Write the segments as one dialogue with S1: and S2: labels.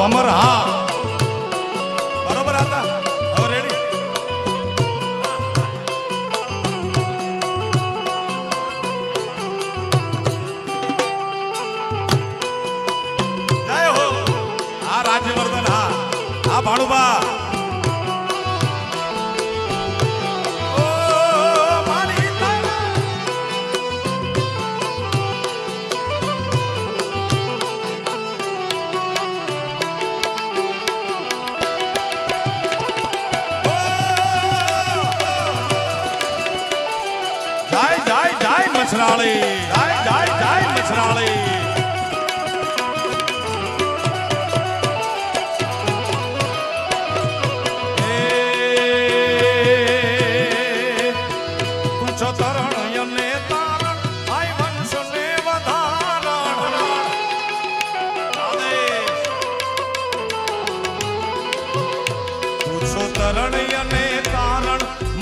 S1: ભમર હા. બરોબર હતા હવે રેડી જય હો. આ રાજ્યવર્ધન હા. આ ભાણુબા. જાય જાય જાય જાય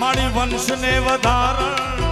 S1: ભાઈ વંશને વધારણ.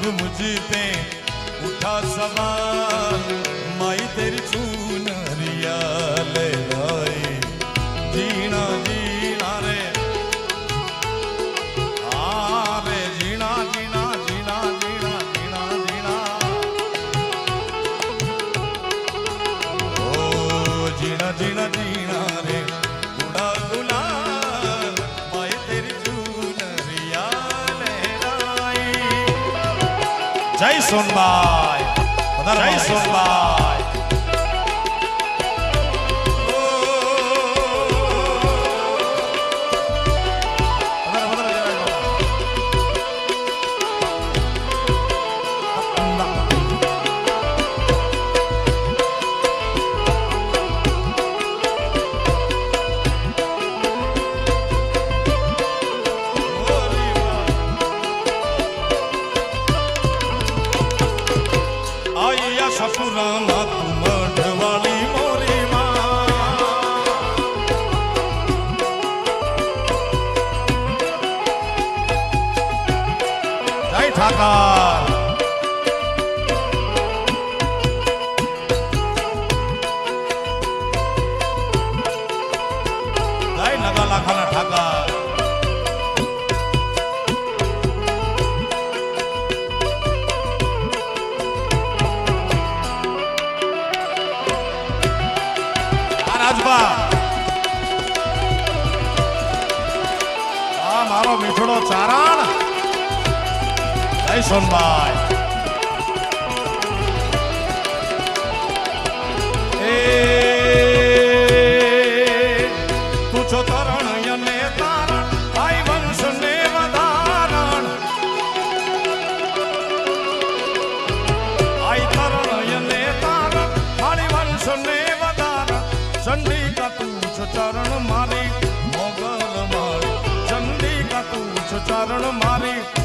S1: जब जब मुझ पे उठा सवाल माई तेरी चूनरिया ले જય સોનબાઈ. જય સોનબાઈ. મારો મીઠડો ચારણ. જય સોનભાઈ એ તું છો તરણ અને તારણ ભાઈ વંશ ને વધારણ. આઈ તરણ અને તારણ ભાઈ ચરણ મારી ચરણ મારી